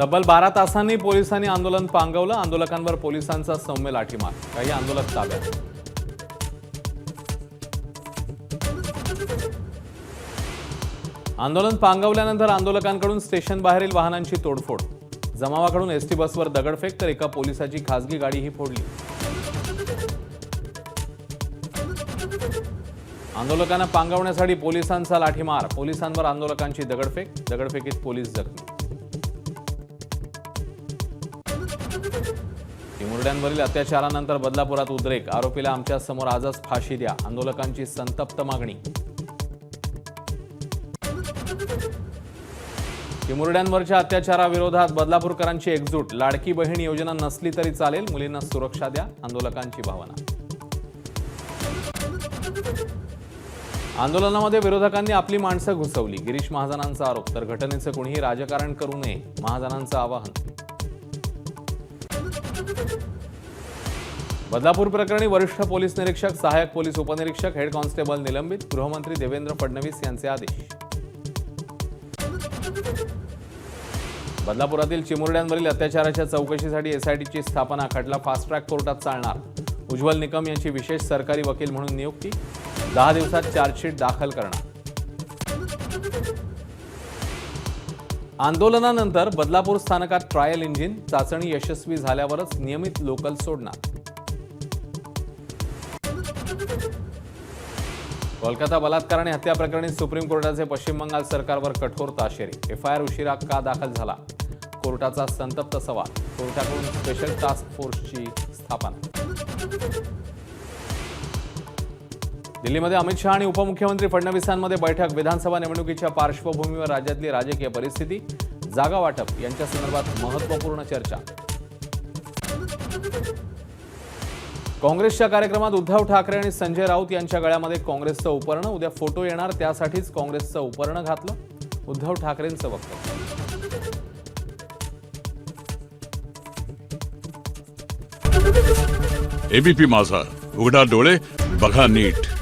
तब्बल बारा तासांनी पोलिसांनी आंदोलन पांगवलं. आंदोलकांवर पोलिसांचा सौम्य लाठीमार. काही आंदोलक ताब्यात आंदोलन पांगवल्यानंतर आंदोलकांकडून स्टेशन बाहेरील वाहनांची तोडफोड. जमावाकडून एसटी बसवर दगडफेक तर एका पोलिसाची खासगी गाडीही फोडली. आंदोलकांना पांगवण्यासाठी पोलिसांचा लाठीमार. पोलिसांवर आंदोलकांची दगडफेक. दगडफेकीत पोलीस जखमी. चिमुरड्यांवरील अत्याचारानंतर बदलापुरात उद्रेक. आरोपीला आमच्यासमोर आजच फाशी द्या. आंदोलकांची संतप्त मागणी. चिमुरड्यांवरच्या अत्याचाराविरोधात बदलापूरकरांची एकजूट. लाडकी बहीण योजना नसली तरी चालेल. मुलींना सुरक्षा द्या. आंदोलकांची भावना. आंदोलनामध्ये विरोधकांनी आपली माणसं घुसवली. गिरीश महाजनांचा आरोप. तर घटनेचं कुणीही राजकारण करू नये. महाजनांचं आवाहन. बदलापूर प्रकरणी वरिष्ठ पोलीस निरीक्षक सहाय्यक पोलीस उपनिरीक्षक हेड कॉन्स्टेबल निलंबित गृहमंत्री देवेंद्र फडणवीस यांचे आदेश. बदलापुरातील चिमुरड्यांवरील अत्याचाराच्या चौकशीसाठी एसआयटीची स्थापना खटला फास्ट ट्रॅक कोर्टात चालणार. उज्ज्वल निकम यांची विशेष सरकारी वकील म्हणून नियुक्ती. दहा दिवसात चार्जशीट दाखल करणार. आंदोलनानंतर बदलापूर स्थानकात ट्रायल इंजिन चाचणी यशस्वी झाल्यावरच नियमित लोकल सोडणार. कोलकाता बलात्कार आणि हत्या प्रकरणी सुप्रीम कोर्टाचे पश्चिम बंगाल सरकारवर कठोर ताशेरी. एफ आय आर उशिरा का दाखल झाला? कोर्टाचा संतप्त सवाल. कोर्टाकडून स्पेशल टास्क फोर्सची स्थापना. दिल्लीमध्ये अमित शहा आणि उपमुख्यमंत्री फडणवीसांमध्ये बैठक. विधानसभा निवडणुकीच्या पार्श्वभूमीवर राज्यातली राजकीय परिस्थिती जागा वाटप यांच्या संदर्भात महत्त्वपूर्ण चर्चा. काँग्रेसच्या कार्यक्रमात उद्धव ठाकरे आणि संजय राऊत यांच्या गळ्यामध्ये काँग्रेसचं उपरणं. उद्या फोटो येणार त्यासाठीच काँग्रेसचं उपरणं घातलं. उद्धव ठाकरेंचं वक्तव्य. एबीपी माझा. उघडा डोळे बघा नीट.